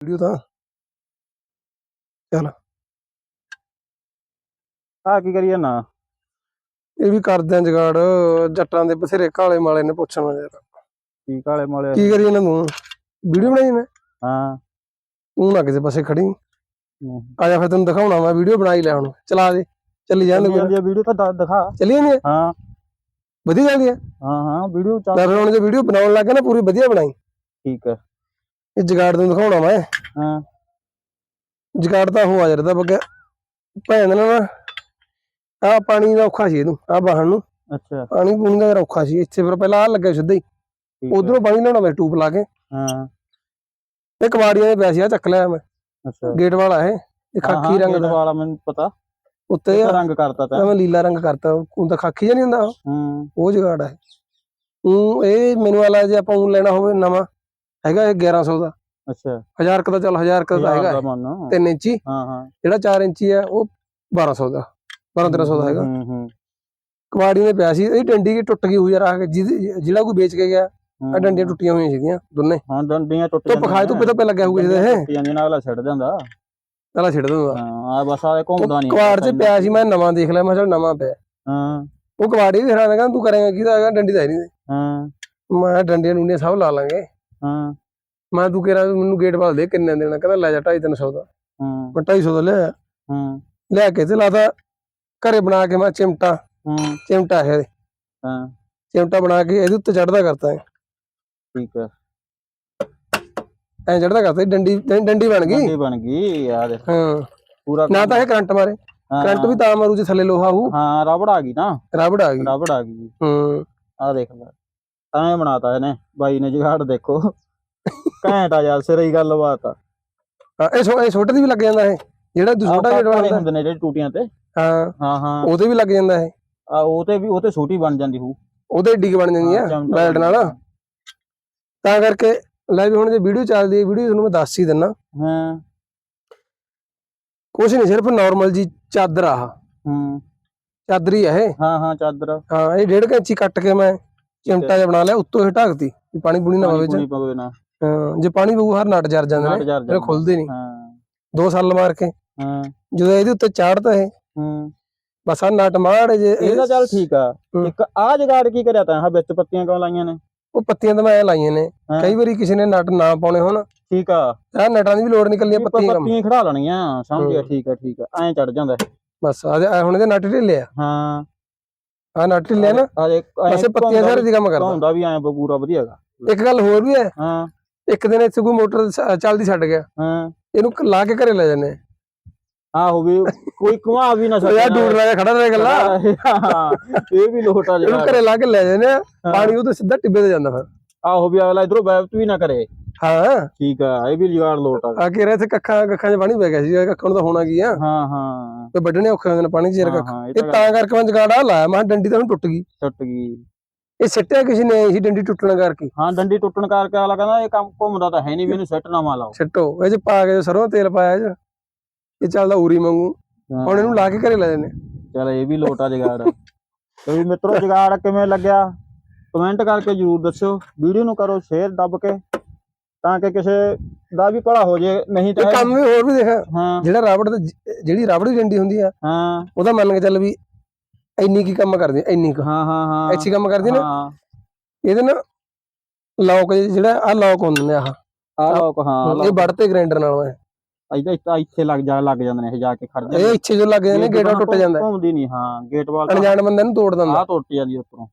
Video ਤਾਂ ਚੱਲ ਆ ਕੀ ਕਰੀਏ ਨਾ ਇਹ ਵੀ ਕਰਦੇ ਆਂ ਜਗਾੜ ਜੱਟਾਂ ਦੇ ਬਥੇਰੇ ਕਾਲੇ ਮਾਲੇ ਨੇ ਪੁੱਛਣਾ ਯਾਰ। ਕੀ ਕਾਲੇ ਮਾਲੇ? ਕੀ ਕਰੀਏ ਨਾ ਤੂੰ? ਵੀਡੀਓ ਬਣਾਈ ਨੇ ਹਾਂ। ਤੂੰ ਨਾ ਕਿਸੇ ਪਾਸੇ ਖੜੀ। ਆ ਜਾ ਫਿਰ ਤੈਨੂੰ ਦਿਖਾਉਣਾ ਮੈਂ ਵੀਡੀਓ ਬਣਾਈ ਲੈ ਹੁਣ। ਚਲਾ ਦੇ। ਚੱਲੀ ਜਾਂਦੇ ਆ ਵੀਡੀਓ ਤਾਂ ਦਿਖਾ। ਚੱਲੀ ਜਾਂਦੀ ਹੈ ਹਾਂ। ਵਧੀਆ ਜਾਂਦੀ ਹੈ ਹਾਂ ਹਾਂ ਵੀਡੀਓ ਚੱਲ ਫਿਰ ਹੁਣ ਜੇ ਵੀਡੀਓ ਬਣਾਉਣ ਲੱਗਾ ਨਾ ਪੂਰੀ ਵਧੀਆ ਬਣਾਈ। ਠੀਕ ਹੈ ਇਹ ਜਗਾੜ ਤੈਨੂੰ ਦਿਖਾਉਣਾ ਮੈਂ। ਹਾਂ। ਜਗਾੜ ਤਾਂ ਹੋ ਆ ਜਾਂਦਾ ਬੱਗਾ। ਭੈਣ ਨਾ ਨਾ ਆ ਪਾਣੀ ਦਾ ਔਖਾ ਸੀ ਇਹਨੂੰ ਆ ਬਾਹਣ ਨੂੰ। ਅੱਛਾ। ਪਾਣੀ ਪੂਣੀ ਦਾ ਔਖਾ ਸੀ ਇੱਥੇ ਫਿਰ ਪਹਿਲਾਂ ਆ ਲੱਗਿਆ ਸਿੱਧਾ ਹੀ। ਉਧਰੋਂ ਪਾਣੀ ਲਾਉਣਾ ਮੈਂ ਟੂਬ ਲਾ ਕੇ। ਹਾਂ। ਇਹ ਕਵਾੜੀਆਂ ਦੇ ਪਿਆ ਸੀ ਆ ਚੱਕ ਲਿਆ ਮੈਂ। ਅੱਛਾ। ਗੇਟ ਵਾਲਾ ਇਹ ਇਹ ਖਾਕੀ ਰੰਗ ਦਾ। ਵਾਲਾ ਮੈਨੂੰ ਪਤਾ। ਉੱਤੇ ਰੰਗ ਕਰਤਾ ਤੈਂ। ਮੈਂ ਲੀਲਾ ਰੰਗ ਕਰਤਾ ਉਹ ਤਾਂ ਖਾਕੀ ਜਿਹਾ ਨਹੀਂ ਹੁੰਦਾ? ਹੂੰ। ਉਹ ਜਗਾੜ ਹੈ ਉਹ ਇਹ ਮੈਨੂੰ ਵਾਲਾ ਜੇ ਆਪਾਂ ਉਹ ਲੈਣਾ ਹੋਵੇ ਨਵਾਂ ਹੈਗਾ ਇਹ 1100 ਦਾ। ਅੱਛਾ। 1000 ਕ ਦਾ ਚੱਲ 1000 ਕ ਦਾ ਹੈਗਾ ਦਾ ਮਨ 3 ਇੰਚੀ। ਹਾਂ ਹਾਂ। ਜਿਹੜਾ 4 ਇੰਚੀ ਹੈ ਉਹ 1200 ਦਾ। 12 1300 ਦਾ ਹੈਗਾ। ਹੂੰ ਹੂੰ। ਕਵਾੜੀ ਨੇ ਪਿਆ ਸੀ ਇਹ ਡੰਡੀ ਕੀ ਟੁੱਟ ਗਈ ਹੋਈ ਯਾਰ ਆ ਕੇ ਜਿਹੜਾ ਕੋਈ ਵੇਚ ਕੇ ਗਿਆ ਆ ਡੰਡੀਆਂ ਟੁੱਟੀਆਂ ਹੋਈਆਂ ਸੀਗੀਆਂ ਦੋਨੇ। ਹਾਂ ਡੰਡੀਆਂ ਟੁੱਟ ਧੁੱਪ ਖਾਏ ਧੁੱਪੇ ਧੁੱਪੇ ਲੱਗਿਆ ਹੋਊਗਾ ਜਿਹਦੇ ਇਹ। ਟੁੱਟ ਜਾਂਦੀਆਂ ਨਾਲ ਅਗਲਾ ਛੱਡ ਜਾਂਦਾ ਪਹਿਲਾਂ ਛਿੜ ਦਿੰਦਾ। ਹਾਂ ਆ ਬਸ ਆ ਘੁੰਮਦਾ ਨਹੀਂ ਕਵਾੜ 'ਚ ਪਿਆ ਸੀ ਮੈਂ ਨਵਾਂ ਦੇਖ ਲਿਆ ਮੈਂ ਚਲ ਨਵਾਂ ਪਿਆ। ਹਾਂ। ਉਹ ਕਵਾੜੀ ਵੀ ਹੈਰਾਨ ਕਹਿੰਦਾ ਤੂੰ ਕਰੇਂਗਾ ਕਿਹਦਾ ਹੈਗਾ ਡੰਡੀ ਦਾ ਨਹੀਂ ਹਾਂ। ਮੈਂ ਡੰਡੀਆਂ ਡੁੰਡੀਆਂ ਸਭ ਲਾ ਲਾਂਗੇ। ਹਾਂ। ਮੈਂ ਤੂੰ ਕਿਹਾ ਮੈਨੂੰ ਗੇਟ ਵਾਲ ਦੇ ਕਿੰਨੇ ਦੇਣਾ ਕਹਿੰਦਾ ਲੈ ਜਾ 250 300 ਦਾ। ਹਾਂ। ਮੈਂ 250 ਦਾ ਲਿਆ ਹਾਂ। ਲਿਆ ਕੇ ਤੇ ਲਾਤਾ। ਘਰੇ ਬਣਾ ਕੇ ਮੈਂ ਚਿਮਟਾ। ਹਾਂ। ਚਿਮਟਾ ਹੈ। ਹਾਂ। ਚਿਮਟਾ ਬਣਾ ਕੇ ਇਹਦੇ ਉੱਤੇ ਚੜਦਾ ਕਰਤਾ ਠੀਕ ਹੈ ਐ ਚੜਦਾ ਕਰਤਾ ਡੰਡੀ ਡੰਡੀ ਬਣ ਗਈ। ਡੰਡੀ ਬਣ ਗਈ ਯਾਰ ਹਾਂ। ਪੂਰਾ ਨਾ ਤਾਂ ਇਹ ਕਰੰਟ ਮਾਰੇ। ਹਾਂ, ਕਰੰਟ ਵੀ ਤਾਂ ਮਾਰੂ ਜੇ ਥੱਲੇ ਲੋਹਾ ਹੋਊ। ਹਾਂ ਰਬੜ ਆ ਗਈ ਨਾ। ਰਬੜ ਆ ਗਈ। ਰਬੜ ਆ ਗਈ। ਹੂੰ। ਆ ਦੇਖ ਲੈ। ਐਂ ਬਣਾਤਾ ਇਹਨੇ। ਬਾਈ ਨੇ ਜਗਾੜ ਦੇਖੋ। ਘੈਂਟ ਆ ਯਾਰ ਸਿਰੇ ਹੀ ਗੱਲਬਾਤ ਆ। ਹਾਂ, ਇਹ ਛੋ- ਇਹ ਛੋਟੇ ਦੀ ਵੀ ਲੱਗ ਜਾਂਦਾ ਇਹ ਜਿਹੜਾ ਦੂ ਛੋਟਾ ਵਾਲਾ ਹੁੰਦੇ ਨੇ ਜਿਹੜੇ ਟੂਟੀਆਂ ਤੇ। ਹਾਂ ਹਾਂ ਹਾਂ। ਉਹਦੇ ਵੀ ਲੱਗ ਜਾਂਦਾ ਇਹ। ਆ ਉਹ ਤੇ ਵੀ ਉਹ ਤੇ ਛੋਟੀ ਬਣ ਜਾਂਦੀ ਹੂ ਉਹਦੇ ਕੁ ਬਣ ਜਾਂਦੀ ਆ ਬੈਲਟ ਨਾਲ। ਤਾਂ ਕਰਕੇ ਲੈ ਵੀ ਹੁਣ ਜੇ ਵੀਡੀਓ ਚੱਲਦੀ ਹੈ ਵੀਡੀਓ ਤੁਹਾਨੂੰ ਮੈਂ ਦੱਸ ਹੀ ਦਿੰਨਾ। ਹਾਂ। ਕੁਛ ਨਹੀਂ ਸਿਰਫ ਨਾਰਮਲ ਜੀ ਚਾਦਰ ਆ। ਆਹ। ਹੂੰ। ਚਾਦਰ ਹੀ ਆ ਇਹ। ਹਾਂ ਹਾਂ ਚਾਦਰ ਹਾਂ ਇਹ ਡੇਢ ਕੁ ਇੰਚੀ ਕੱਟ ਕੇ ਮੈਂ ਚਿਮਟਾ ਜਿਹਾ ਬਣਾ ਲਿਆ ਉੱਤੋਂ ਇਹ ਢੱਕਤੀ ਵੀ ਪਾਣੀ ਪੂਣੀ ਨਾ ਪਵੇ ਚ। ਪਾਣੀ ਪਵੇ ਨਾ। ਜੇ ਪਾਣੀ ਪਊ ਹਰ ਨਟ ਜਰ ਜਾਂਦੇ ਨੇ ਇਹ ਜਾਂਦਾ ਖੁੱਲਦੇ ਨਹੀਂ। ਹਾਂ। ਦੋ ਸਾਲ ਮਾਰ ਕੇ। ਹਾਂ। ਜਦੋਂ ਇਹਦੇ ਉੱਤੇ ਚਾੜਦਾ ਇਹ ਹੂੰ। ਬਸ ਆ ਨਟ ਮਾੜ ਜੇ ਇਹ- ਇਹਦਾ ਚੱਲ ਠੀਕ ਆ। ਇੱਕ ਆ ਜਗਾੜ ਕੀ ਕਰਿਆ ਤਾਂ? ਹਾਂ ਵਿੱਚ ਪੱਤੀਆਂ ਕਿਉਂ ਲਾਈਆਂ ਨੇ? ਉਹ ਪੱਤੀਆਂ ਤਾਂ ਮੈਂ ਐਂ ਲਾਈਆਂ ਨੇ। ਕਈ ਵਾਰੀ ਕਿਸੇ ਨੇ ਨਟ ਨਾ ਪਾਉਣੇ ਹੋਣ। ਠੀਕ ਆ। ਆ ਨਟਾਂ ਦੀ ਵੀ ਲੋੜ ਨਹੀਂ ਕੱਲੀਆਂ ਪੱਤੀਆਂ ਕੰਮ। ਪੱਤੀਆਂ ਖੜਾ ਲੈਣੀਆਂ ਸਮਝ ਗਿਆ। ਠੀਕ ਆ ਠੀਕ ਆ। ਐਂ ਚੜ ਜਾਂਦਾ ਬਸ ਆ ਹੁਣ ਇਹਦੇ ਨਟ ਢਿੱਲੇ ਆ ਹਾਂ। ਆ ਨਟ ਢਿੱਲੇ ਨਾ। ਇਹ ਪੱਤੀਆਂ ਸਾਰੇ ਦੀ ਕੰਮ ਕਰਦਾ। ਹੁੰਦਾ ਵੀ ਐਂ ਪੂਰਾ ਵਧੀਆ ਹੈਗਾ। ਇੱਕ ਗੱਲ ਹੋਰ ਵੀ ਹੈ। ਹਾਂ। ਇੱਕ ਦਿਨ ਇੱਥੇ ਕੋਈ ਮੋਟਰ ਸ- ਚੱਲਦੀ ਛੱਡ ਗਿਆ। ਹਾਂ। ਇਹਨੂੰ ਕ- ਲਾ ਕੇ ਘਰੇ ਲੈ ਜਾਂਦੇ ਆ। ਆਹੋ ਵੀ ਕੋਈ ਕੁਆ ਵੀ ਨਾ ਉਹ ਯਾਰ ਡੂੜ ਲਾ ਕੇ ਖੜਾ ਰਹੇ ਗੱਲਾਂ। ਹਾਂ ਇਹ ਵੀ ਲੋਟਾ ਇਹਨੂੰ ਜਿਹੜਾ ਘਰੇ ਲਾ ਕੇ ਲੈ ਜਾਂਦੇ ਆ। ਪਾਣੀ ਉਹਦੇ ਸਿੱਧਾ ਟਿੱਬੇ ਤੇ ਜਾਂਦਾ ਫਿਰ। ਆਹੋ ਵੀ ਅਗਲਾ ਇਧਰੋਂ ਬੈਵਤ ਵੀ ਨਾ ਕਰੇ। ਹਾਂ। ਠੀਕ ਆ ਇਹ ਵੀ ਜੁਗਾੜ ਲੋਟ ਆ। ਆ ਕੇ ਰਹੇ ਇੱਥੇ ਕੱਖਾਂ ਕੱਖਾਂ 'ਚ ਪਾਣੀ ਪੈ ਗਿਆ ਸੀ ਕੱਖਾਂ ਨੂੰ ਤਾਂ ਹੋਣਾ ਕੀ ਆ? ਹਾਂ ਹਾਂ। ਤੇ ਵੱਢਣੇ ਔਖੇ ਹੁੰਦੇ ਨੇ ਪਾਣੀ 'ਚ ਯਾਰ ਕੱਖ ਹਾਂ ਇਹ ਇਹ ਤਾਂ ਤਾਂ ਕਰਕੇ ਮੈਂ ਜਗਾੜਾ ਲਾਇਆ ਮੈਂ ਕਿਹਾ ਡੰਡੀ ਤਾਂ ਹੁਣ ਟੁੱਟ ਗਈ। ਟੁੱਟ ਗਈ। ਇਹ ਸਿੱਟਿਆ ਕਿਸੇ ਨੇ ਸੀ ਡੰਡੀ ਟੁੱਟਣ ਕਰਕੇ? ਹਾਂ ਡੰਡੀ ਟੁੱਟਣ ਕਰਕੇ ਅਗਲਾ ਕਹਿੰਦਾ ਇਹ ਕੰਮ ਘੁੰਮਦਾ ਤਾਂ ਹੈ ਨਹੀਂ ਇਹਨੂੰ ਸੈੱਟ ਨਾ ਲਾਓ। ਸਿੱਟੋ ਇਹ 'ਚ ਪਾ ਕੇ ਸਰੋਂ ਦਾ ਤੇਲ ਪਾਇਆ 'ਚ ਇਹ ਚੱਲਦਾ ਉਰੀ ਵਾਂਗੂ। ਹੁਣ ਇਹਨੂੰ ਲਾ ਕੇ ਘਰੇ ਲੈ ਜਾਂਦੇ। ਚਲ ਇਹ ਵੀ ਲੋਟਾ ਜਗਾੜ। ਤੇ ਵੀ ਮਿੱਤਰੋ ਜਗਾੜ ਕਿਵੇਂ ਲੱਗਿਆ? ਕਮੈਂਟ ਕਰਕੇ ਜਰੂਰ ਦੱਸਿਓ। ਵੀਡੀਓ ਨੂੰ ਕਰੋ ਸ਼ੇਅਰ ਦੱਬ ਕੇ ਤਾਂ ਕਿ ਕਿਸੇ ਦਾ ਵੀ ਭਲਾ ਹੋ ਜੇ ਨਹੀਂ ਤਾਂ ਕੰਮ ਵੀ ਹੋਰ ਵੀ ਦੇਖ। ਹਾਂ। ਜਿਹੜਾ ਰਾਬੜ ਜ- ਜਿਹੜੀ ਰਾਬੜ ਦੀ ਡੰਡੀ ਹੁੰਦੀ ਆ ਹਾਂ। ਉਹਦਾ ਮੰਨ ਕੇ ਚੱਲ ਵੀ ਇੰਨੀ ਕੀ ਕੰਮ ਕਰਦੀ ਇੰਨੀ ਕੁ। ਹਾਂ ਹਾਂ ਹਾਂ। ਅੱਛੀ ਕੰਮ ਕਰਦੀ ਨਾ? ਹਾਂ। ਇਹਦੇ ਨਾ ਲੌਕ ਜਿਹੜਾ ਆ ਲੌਕ ਹੁੰਦੇ ਨੇ ਆਹ। ਆ ਲੋਕ ਹਾਂ ਇਹ ਵੱਢ ਤੇ ਗ੍ਰਾਈਂਡਰ ਨਾਲ ਮੈਂ ਇੱਥੇ ਇੱਥੇ- ਇੱਥੇ ਲੱਗ ਜਾ ਲੱਗ ਜਾਂਦੇ ਨੇ ਇਹ ਜਾ ਕੇ ਖੜ ਜਾਂਦੇ ਇਹ ਇੱਥੇ ਜੋ ਲੱਗ ਜਾਂਦੇ ਨੇ ਗੇੜਾ ਟੁੱਟ ਜਾਂਦਾ ਘੁੰਮਦੀ ਨਹੀਂ ਹਾਂ ਗੇਟ ਵਾਲ ਅਣਜਾਣ ਬੰਦੇ ਨੂੰ ਤੋੜ ਦਿੰਦਾ। ਆ ਟੁੱਟ ਜਾਂਦੀ ਉੱਪਰੋਂ।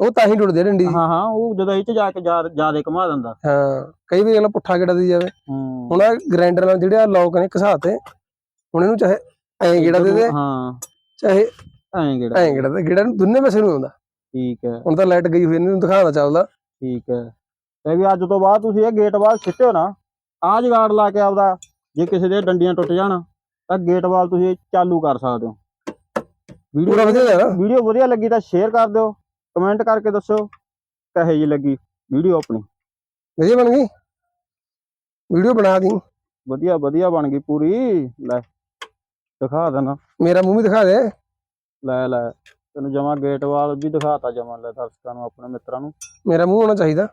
ਉਹ ਤਾਂ ਹੀ ਟੁੱਟਦੀ ਡੰਡੀ ਹਾਂ ਹਾਂ ਉਹ ਜਦੋਂ ਇੱਥੇ ਜਾ ਕੇ ਜ਼ਿਆਦਾ ਘੁਮਾ ਦਿੰਦਾ। ਹਾਂ ਕਈ ਵਾਰੀ ਅਗਲਾ ਪੁੱਠਾ ਗੇੜਾ ਦੀ ਜਾਵੇ। ਹੂੰ। ਹੁਣ ਆ ਗ੍ਰਾਈਂਡਰ ਨਾਲ ਜਿਹੜੇ ਆ ਲੌਕ ਨੇ ਘਸਾਤੇ ਹੁਣ ਇਹਨੂੰ ਚਾਹੇ ਐਂ ਗੇੜਾ ਦੇ ਦੇ ਹਾਂ। ਚਾਹੇ ਐਂ ਗੇੜਾ ਐਂ ਗੇੜਾ ਦੇ ਗੇੜਾ ਨੂੰ ਦੁੰਨੇ ਪਾਸੇ ਨੂੰ ਆਉਂਦਾ। ਠੀਕ ਹੈ। ਹੁਣ ਤਾਂ ਲਾਈਟ ਗਈ ਹੋਈ ਇਹਨੂੰ ਦਿਖਾਉਣਾ ਚੱਲਦਾ। ਠੀਕ ਹੈ। ਤੇ ਵੀ ਅੱਜ ਤੋਂ ਬਾਅਦ ਤੁਸੀਂ ਇਹ ਗੇਟ ਵਾਲ ਸਿੱਟਿਓ ਨਾ ਆ ਜਗਾੜ ਲਾ ਕੇ ਆਪਦਾ ਜੇ ਕਿਸੇ ਦੇ ਡੰਡੀਆਂ ਟੁੱਟ ਜਾਣ ਤਾਂ ਗੇਟ ਵਾਲ ਤੁਸੀਂ ਚਾਲੂ ਕਰ ਸਕਦੇ ਹੋ। ਪੂਰਾ ਵਧੀਆ ਵੀਡੀਓ ਵਧੀਆ ਲੱਗੀ ਤਾਂ ਸ਼ੇਅਰ ਕਰ ਦਿਓ ਕਮੈਂਟ ਕਰਕੇ ਦੱਸਿਓ ਕਹੇ ਜੀ ਲੱਗੀ ਵੀਡੀਓ ਆਪਣੀ। ਵਧੀਆ ਬਣ ਗਈ? ਵੀਡੀਓ ਬਣਾ ਦੀ। ਵਧੀਆ ਵਧੀਆ ਬਣ ਗਈ ਪੂਰੀ। ਲੈ ਦਿਖਾ ਦੇਣਾ। ਮੇਰਾ ਮੂੰਹ ਵੀ ਦਿਖਾ ਦੇ। ਲੈ ਲੈ। ਤੈਨੂੰ ਜਮਾ ਗੇਟ ਵਾਲ ਵੀ ਦਿਖਾਤਾ ਜਮਾ ਲੈ ਦਰਸ਼ਕਾਂ ਨੂੰ, ਆਪਣੇ ਮਿੱਤਰਾਂ ਨੂੰ। ਮੇਰਾ ਮੂੰਹ ਹੋਣਾ ਚਾਹੀਦਾ।